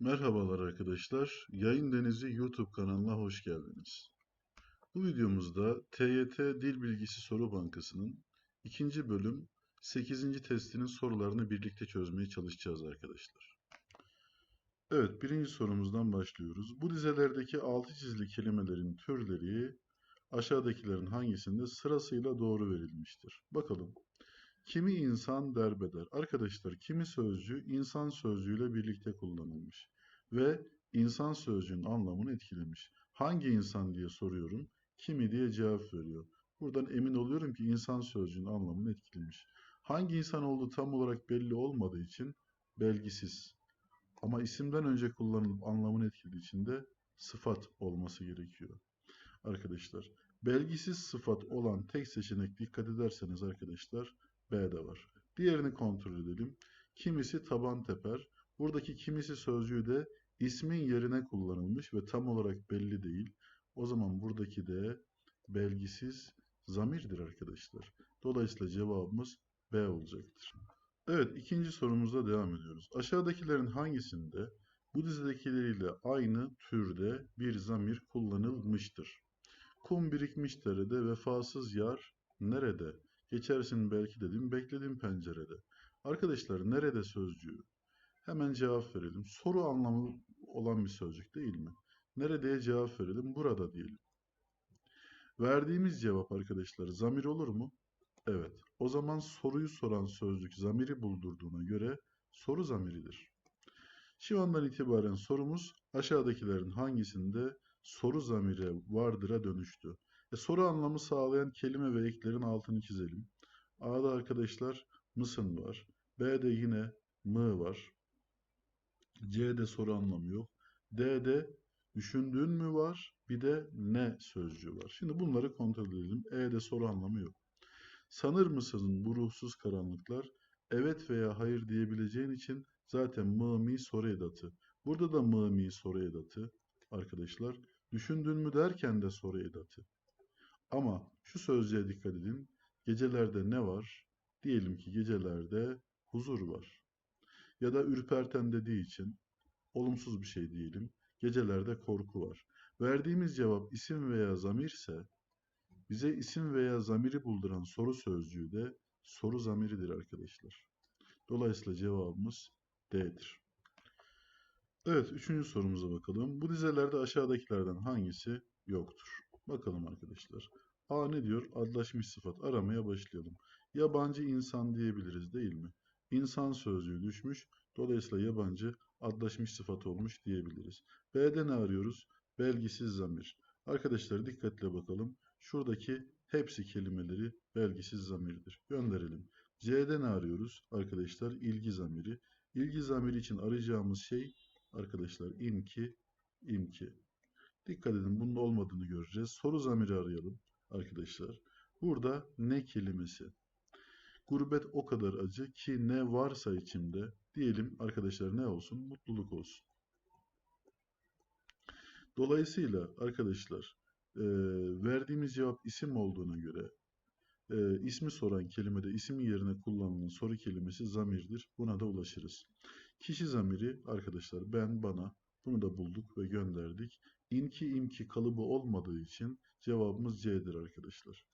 Merhabalar arkadaşlar. Yayın Denizi YouTube kanalına hoş geldiniz. Bu videomuzda TYT Dil Bilgisi Soru Bankası'nın ikinci bölüm 8. testinin sorularını birlikte çözmeye çalışacağız arkadaşlar. Evet, birinci sorumuzdan başlıyoruz. Bu dizelerdeki altı çizili kelimelerin türleri aşağıdakilerin hangisinde sırasıyla doğru verilmiştir? Bakalım. Kimi insan derbeder. Arkadaşlar kimi sözcüğü insan sözcüğüyle birlikte kullanılmış ve insan sözcüğün anlamını etkilemiş. Hangi insan diye soruyorum. Kimi diye cevap veriyor. Buradan emin oluyorum ki insan sözcüğün anlamını etkilemiş. Hangi insan olduğu tam olarak belli olmadığı için belgisiz. Ama isimden önce kullanılıp anlamını etkilediği için de sıfat olması gerekiyor. Arkadaşlar belgisiz sıfat olan tek seçenek dikkat ederseniz arkadaşlar B'de var. Diğerini kontrol edelim. Kimisi taban teper. Buradaki kimisi sözcüğü de ismin yerine kullanılmış ve tam olarak belli değil. O zaman buradaki de belgisiz zamirdir arkadaşlar. Dolayısıyla cevabımız B olacaktır. Evet ikinci sorumuzda devam ediyoruz. Aşağıdakilerin hangisinde bu dizidekileriyle aynı türde bir zamir kullanılmıştır? Kum birikmiş derede vefasız yar nerede? Geçersin belki dedim, bekledim pencerede. Arkadaşlar nerede sözcüğü? Hemen cevap verelim. Soru anlamı olan bir sözcük değil mi? Neredeye cevap verelim? Burada diyelim. Verdiğimiz cevap arkadaşlar zamir olur mu? Evet. O zaman soruyu soran sözcük zamiri buldurduğuna göre soru zamiridir. Şu andan itibaren sorumuz aşağıdakilerin hangisinde soru zamiri vardıra dönüştü? E, soru anlamı sağlayan kelime ve eklerin altını çizelim. A'da arkadaşlar mısın var. B'de yine mı var. C'de soru anlamı yok. D'de düşündüğün mü var. Bir de ne sözcüğü var. Şimdi bunları kontrol edelim. E'de soru anlamı yok. Sanır mısın bu ruhsuz karanlıklar? Evet veya hayır diyebileceğin için zaten mı mi soru edatı. Burada da mı mi soru edatı arkadaşlar. Düşündün mü derken de soru edatı. Ama şu sözcüğe dikkat edin. Gecelerde ne var? Diyelim ki gecelerde huzur var. Ya da ürperten dediği için olumsuz bir şey diyelim. Gecelerde korku var. Verdiğimiz cevap isim veya zamirse bize isim veya zamiri bulduran soru sözcüğü de soru zamiridir arkadaşlar. Dolayısıyla cevabımız D'dir. Evet, üçüncü sorumuza bakalım. Bu dizelerde aşağıdakilerden hangisi yoktur? Bakalım arkadaşlar. A ne diyor? Adlaşmış sıfat. Aramaya başlayalım. Yabancı insan diyebiliriz değil mi? İnsan sözcüğü düşmüş. Dolayısıyla yabancı adlaşmış sıfat olmuş diyebiliriz. B'de ne arıyoruz? Belgisiz zamir. Arkadaşlar dikkatle bakalım. Şuradaki hepsi kelimeleri belgisiz zamirdir. Gönderelim. C'de ne arıyoruz? Arkadaşlar ilgi zamiri. İlgi zamiri için arayacağımız şey arkadaşlar imki, imki. Dikkat edin bunun olmadığını göreceğiz. Soru zamiri arayalım arkadaşlar. Burada ne kelimesi? Gurbet o kadar acı ki ne varsa içimde diyelim arkadaşlar ne olsun? Mutluluk olsun. Dolayısıyla arkadaşlar e, verdiğimiz cevap isim olduğuna göre e, ismi soran kelimede isim yerine kullanılan soru kelimesi zamirdir. Buna da ulaşırız. Kişi zamiri arkadaşlar ben bana bunu da bulduk ve gönderdik. İnki imki kalıbı olmadığı için cevabımız C'dir arkadaşlar.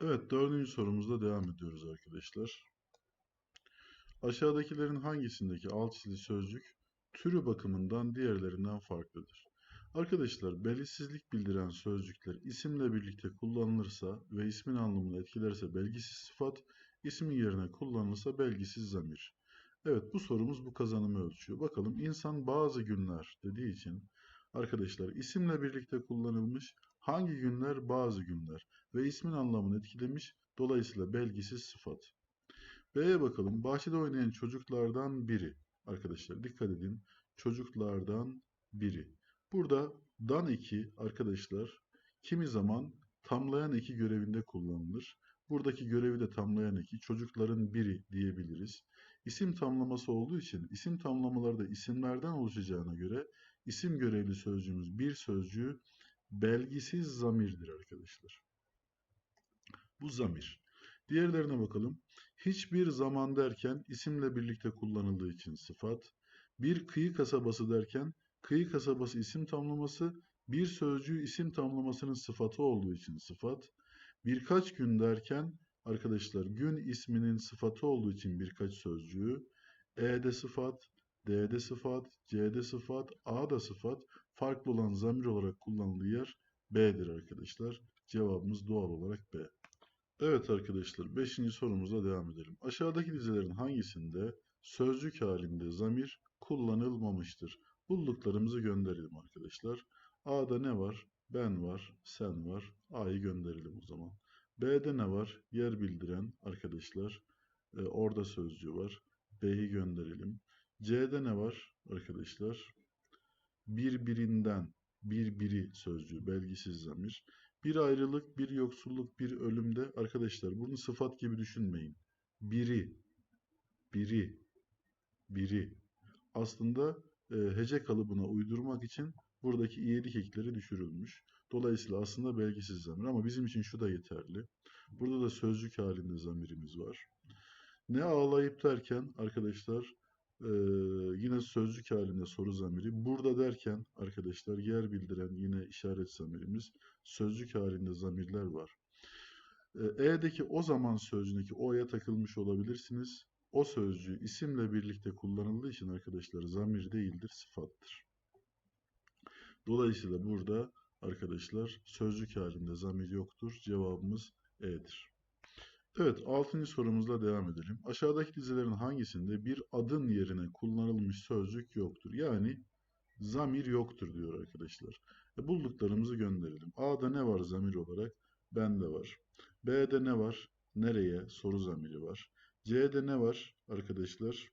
Evet dördüncü sorumuzda devam ediyoruz arkadaşlar. Aşağıdakilerin hangisindeki alt çizili sözcük türü bakımından diğerlerinden farklıdır? Arkadaşlar belirsizlik bildiren sözcükler isimle birlikte kullanılırsa ve ismin anlamını etkilerse belgisiz sıfat, ismin yerine kullanılırsa belgisiz zamir. Evet bu sorumuz bu kazanımı ölçüyor. Bakalım insan bazı günler dediği için arkadaşlar isimle birlikte kullanılmış hangi günler bazı günler ve ismin anlamını etkilemiş dolayısıyla belgisiz sıfat. B'ye bakalım bahçede oynayan çocuklardan biri arkadaşlar dikkat edin çocuklardan biri. Burada dan eki arkadaşlar kimi zaman tamlayan eki görevinde kullanılır. Buradaki görevi de tamlayan eki çocukların biri diyebiliriz. İsim tamlaması olduğu için isim tamlamaları da isimlerden oluşacağına göre isim görevli sözcüğümüz bir sözcüğü belgisiz zamirdir arkadaşlar. Bu zamir. Diğerlerine bakalım. Hiçbir zaman derken isimle birlikte kullanıldığı için sıfat. Bir kıyı kasabası derken kıyı kasabası isim tamlaması bir sözcüğü isim tamlamasının sıfatı olduğu için sıfat. Birkaç gün derken arkadaşlar gün isminin sıfatı olduğu için birkaç sözcüğü. E'de sıfat, D'de sıfat, C'de sıfat, A'da sıfat farklı olan zamir olarak kullanıldığı yer B'dir arkadaşlar. Cevabımız doğal olarak B. Evet arkadaşlar 5. sorumuzla devam edelim. Aşağıdaki dizelerin hangisinde sözcük halinde zamir kullanılmamıştır? Bulduklarımızı gönderelim arkadaşlar. A'da ne var? Ben var, sen var. A'yı gönderelim o zaman. B'de ne var? Yer bildiren arkadaşlar. e, orada sözcüğü var. B'yi gönderelim. C'de ne var arkadaşlar? Birbirinden, birbiri sözcüğü, belgisiz zamir. Bir ayrılık, bir yoksulluk, bir ölümde arkadaşlar bunu sıfat gibi düşünmeyin. Biri, biri, biri. Aslında e, hece kalıbına uydurmak için buradaki iyelik ekleri düşürülmüş. Dolayısıyla aslında belgisiz zamir ama bizim için şu da yeterli. Burada da sözcük halinde zamirimiz var. Ne ağlayıp derken arkadaşlar yine sözcük halinde soru zamiri. Burada derken arkadaşlar yer bildiren yine işaret zamirimiz. Sözcük halinde zamirler var. E'deki o zaman sözcüğündeki o'ya takılmış olabilirsiniz. O sözcüğü isimle birlikte kullanıldığı için arkadaşlar zamir değildir, sıfattır. Dolayısıyla burada arkadaşlar sözcük halinde zamir yoktur. Cevabımız E'dir. Evet, 6. sorumuzla devam edelim. Aşağıdaki dizelerin hangisinde bir adın yerine kullanılmış sözcük yoktur? Yani zamir yoktur diyor arkadaşlar. E, bulduklarımızı gönderelim. A'da ne var zamir olarak? Bende var. B'de ne var? Nereye? Soru zamiri var. C'de ne var arkadaşlar?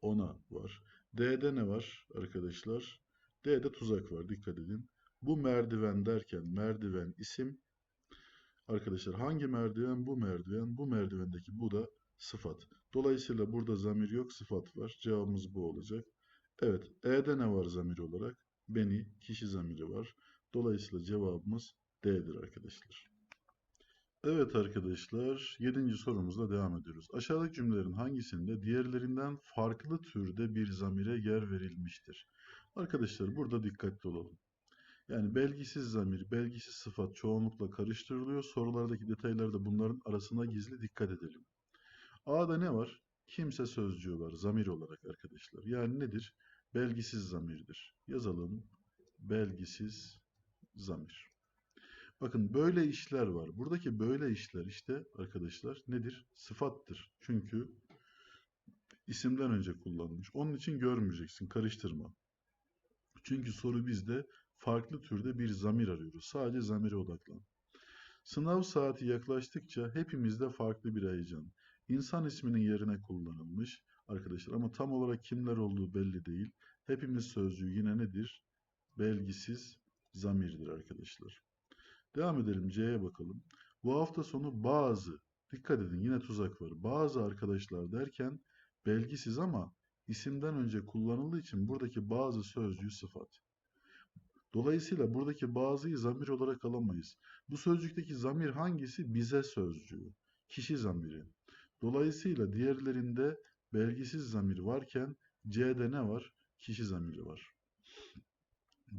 Ona var. D'de ne var arkadaşlar? D'de tuzak var. Dikkat edin. Bu merdiven derken merdiven isim. Arkadaşlar hangi merdiven? Bu merdiven. Bu merdivendeki bu da sıfat. Dolayısıyla burada zamir yok, sıfat var. Cevabımız bu olacak. Evet. E'de ne var zamir olarak? Beni, kişi zamiri var. Dolayısıyla cevabımız D'dir arkadaşlar. Evet arkadaşlar, 7. sorumuzla devam ediyoruz. Aşağıdaki cümlelerin hangisinde diğerlerinden farklı türde bir zamire yer verilmiştir? Arkadaşlar burada dikkatli olalım. Yani belgisiz zamir, belgisiz sıfat çoğunlukla karıştırılıyor. Sorulardaki detaylarda bunların arasına gizli dikkat edelim. A'da ne var? Kimse sözcüğü var zamir olarak arkadaşlar. Yani nedir? Belgisiz zamirdir. Yazalım. Belgisiz zamir. Bakın böyle işler var. Buradaki böyle işler işte arkadaşlar nedir? Sıfattır. Çünkü isimden önce kullanılmış. Onun için görmeyeceksin. Karıştırma. Çünkü soru bizde farklı türde bir zamir arıyoruz. Sadece zamire odaklan. Sınav saati yaklaştıkça hepimizde farklı bir heyecan. İnsan isminin yerine kullanılmış arkadaşlar ama tam olarak kimler olduğu belli değil. Hepimiz sözcüğü yine nedir? Belgisiz zamirdir arkadaşlar. Devam edelim C'ye bakalım. Bu hafta sonu bazı, dikkat edin yine tuzak var. Bazı arkadaşlar derken belgisiz ama isimden önce kullanıldığı için buradaki bazı sözcüğü sıfat. Dolayısıyla buradaki bazıyı zamir olarak alamayız. Bu sözcükteki zamir hangisi? Bize sözcüğü. Kişi zamiri. Dolayısıyla diğerlerinde belgisiz zamir varken C'de ne var? Kişi zamiri var.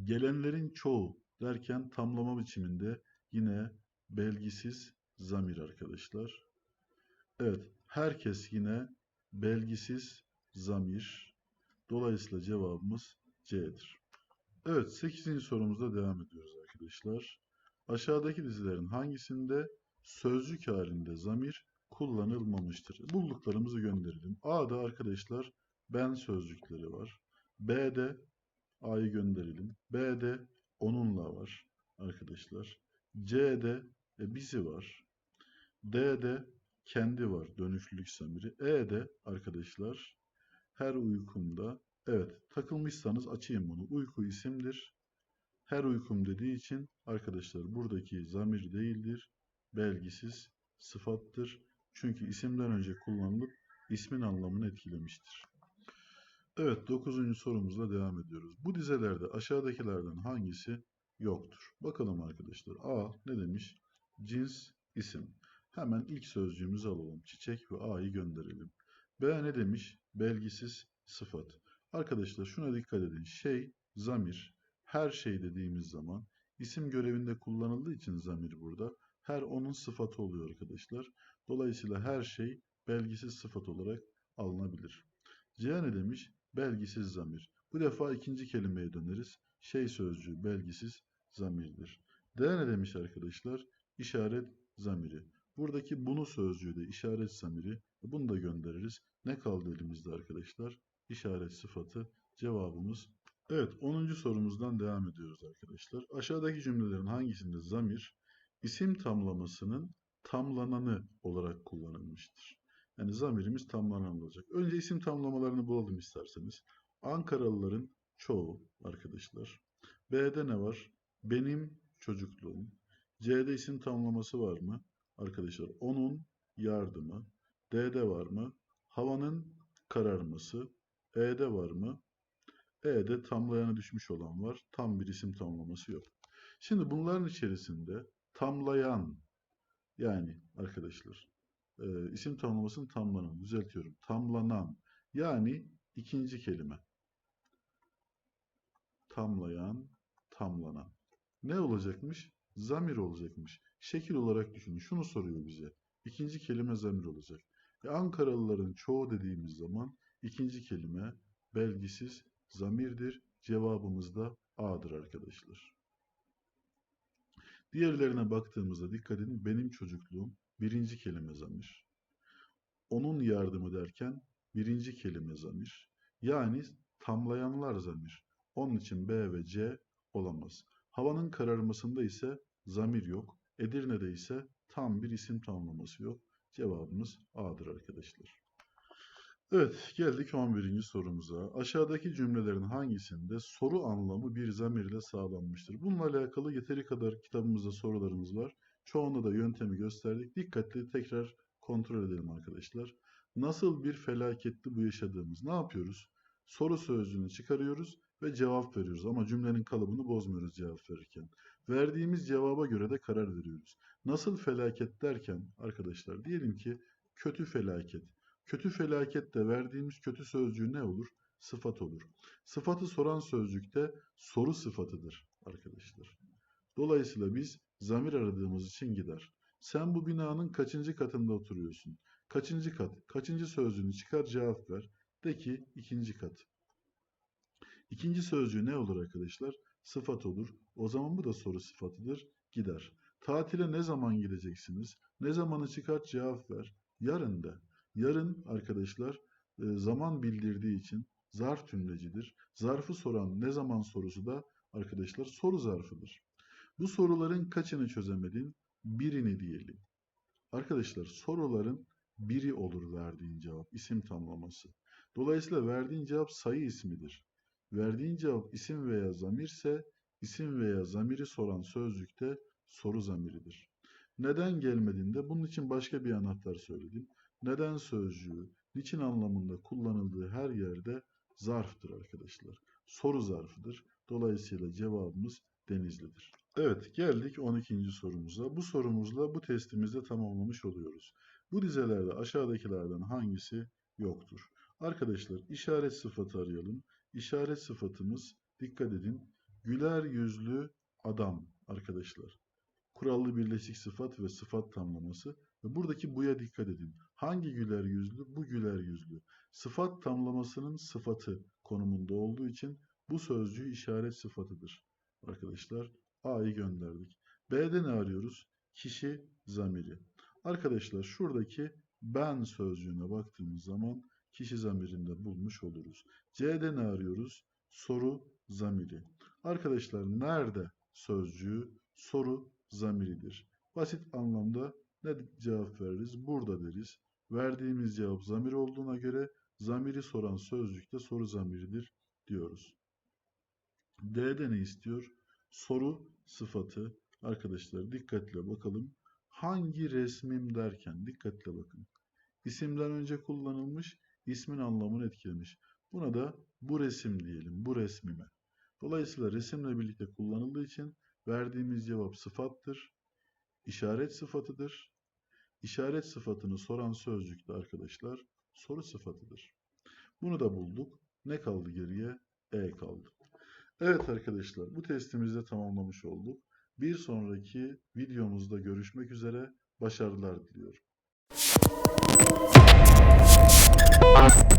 Gelenlerin çoğu derken tamlama biçiminde yine belgisiz zamir arkadaşlar. Evet, herkes yine belgisiz zamir. Dolayısıyla cevabımız C'dir. Evet, 8. sorumuzda devam ediyoruz arkadaşlar. Aşağıdaki dizilerin hangisinde sözcük halinde zamir kullanılmamıştır? Bulduklarımızı gönderelim. A'da arkadaşlar ben sözcükleri var. B'de A'yı gönderelim. B'de onunla var arkadaşlar. C'de e, bizi var. D'de kendi var dönüşlülük zamiri. E'de arkadaşlar her uykumda evet takılmışsanız açayım bunu. Uyku isimdir. Her uykum dediği için arkadaşlar buradaki zamir değildir. Belgisiz sıfattır. Çünkü isimden önce kullanılıp ismin anlamını etkilemiştir. Evet 9. sorumuzla devam ediyoruz. Bu dizelerde aşağıdakilerden hangisi yoktur? Bakalım arkadaşlar. A ne demiş? Cins isim. Hemen ilk sözcüğümüzü alalım. Çiçek ve A'yı gönderelim. B ne demiş? Belgisiz sıfat. Arkadaşlar şuna dikkat edin. Şey, zamir, her şey dediğimiz zaman isim görevinde kullanıldığı için zamir burada. Her onun sıfatı oluyor arkadaşlar. Dolayısıyla her şey belgisiz sıfat olarak alınabilir. C ne demiş? Belgisiz zamir. Bu defa ikinci kelimeye döneriz. Şey sözcüğü belgisiz zamirdir. D ne demiş arkadaşlar? İşaret zamiri. Buradaki bunu sözcüğü de işaret zamiri. Bunu da göndeririz. Ne kaldı elimizde arkadaşlar? İşaret sıfatı. Cevabımız Evet 10. sorumuzdan devam ediyoruz arkadaşlar. Aşağıdaki cümlelerin hangisinde zamir isim tamlamasının tamlananı olarak kullanılmıştır? Yani zamirimiz tamlanan olacak. Önce isim tamlamalarını bulalım isterseniz. Ankaralıların çoğu arkadaşlar. B'de ne var? Benim çocukluğum. C'de isim tamlaması var mı? Arkadaşlar onun yardımı. D'de var mı? Havanın kararması. E'de var mı? E'de tamlayanı düşmüş olan var. Tam bir isim tamlaması yok. Şimdi bunların içerisinde tamlayan yani arkadaşlar e, isim tamlamasının tamlanan düzeltiyorum. Tamlanan yani ikinci kelime. Tamlayan, tamlanan. Ne olacakmış? Zamir olacakmış. Şekil olarak düşünün. Şunu soruyor bize. İkinci kelime zamir olacak. E, Ankaralıların çoğu dediğimiz zaman ikinci kelime belgisiz zamirdir. Cevabımız da A'dır arkadaşlar. Diğerlerine baktığımızda dikkat edin. Benim çocukluğum birinci kelime zamir. Onun yardımı derken birinci kelime zamir. Yani tamlayanlar zamir. Onun için B ve C olamaz. Havanın kararmasında ise zamir yok. Edirne'de ise tam bir isim tamlaması yok. Cevabımız A'dır arkadaşlar. Evet, geldik 11. sorumuza. Aşağıdaki cümlelerin hangisinde soru anlamı bir zamir sağlanmıştır? Bununla alakalı yeteri kadar kitabımızda sorularımız var. Çoğunda da yöntemi gösterdik. Dikkatli tekrar kontrol edelim arkadaşlar. Nasıl bir felaketti bu yaşadığımız? Ne yapıyoruz? Soru sözcüğünü çıkarıyoruz ve cevap veriyoruz. Ama cümlenin kalıbını bozmuyoruz cevap verirken. Verdiğimiz cevaba göre de karar veriyoruz. Nasıl felaket derken arkadaşlar diyelim ki kötü felaket. Kötü felakette verdiğimiz kötü sözcüğü ne olur? Sıfat olur. Sıfatı soran sözcükte soru sıfatıdır arkadaşlar. Dolayısıyla biz zamir aradığımız için gider. Sen bu binanın kaçıncı katında oturuyorsun? Kaçıncı kat? Kaçıncı sözcüğünü çıkar cevap ver. De ki ikinci kat. İkinci sözcüğü ne olur arkadaşlar? Sıfat olur. O zaman bu da soru sıfatıdır. Gider. Tatile ne zaman gideceksiniz? Ne zamanı çıkart cevap ver. Yarın da. Yarın arkadaşlar e, zaman bildirdiği için zarf tümlecidir. Zarfı soran ne zaman sorusu da arkadaşlar soru zarfıdır. Bu soruların kaçını çözemedin? Birini diyelim. Arkadaşlar soruların biri olur verdiğin cevap isim tamlaması. Dolayısıyla verdiğin cevap sayı ismidir. Verdiğin cevap isim veya zamirse isim veya zamiri soran sözcükte soru zamiridir. Neden gelmediğinde bunun için başka bir anahtar söyledim. Neden sözcüğü, niçin anlamında kullanıldığı her yerde zarftır arkadaşlar. Soru zarfıdır. Dolayısıyla cevabımız Denizli'dir. Evet geldik 12. sorumuza. Bu sorumuzla bu testimizde tamamlamış oluyoruz. Bu dizelerde aşağıdakilerden hangisi yoktur? Arkadaşlar işaret sıfatı arayalım. İşaret sıfatımız dikkat edin. Güler yüzlü adam arkadaşlar. Kurallı birleşik sıfat ve sıfat tamlaması. Ve buradaki buya dikkat edin. Hangi güler yüzlü? Bu güler yüzlü. Sıfat tamlamasının sıfatı konumunda olduğu için bu sözcüğü işaret sıfatıdır. Arkadaşlar A'yı gönderdik. B'de ne arıyoruz? Kişi zamiri. Arkadaşlar şuradaki ben sözcüğüne baktığımız zaman kişi zamirinde bulmuş oluruz. C'de ne arıyoruz? Soru zamiri. Arkadaşlar nerede sözcüğü soru zamiridir. Basit anlamda ne cevap veririz? Burada deriz. Verdiğimiz cevap zamir olduğuna göre zamiri soran sözcükte soru zamiridir diyoruz. D'de ne istiyor? Soru sıfatı. Arkadaşlar dikkatle bakalım. Hangi resmim derken dikkatle bakın. İsimden önce kullanılmış, ismin anlamını etkilemiş. Buna da bu resim diyelim, bu resmime. Dolayısıyla resimle birlikte kullanıldığı için verdiğimiz cevap sıfattır. işaret sıfatıdır. işaret sıfatını soran sözcük de arkadaşlar soru sıfatıdır. Bunu da bulduk. Ne kaldı geriye? E kaldı. Evet arkadaşlar bu testimizi de tamamlamış olduk. Bir sonraki videomuzda görüşmek üzere. Başarılar diliyorum. Bye.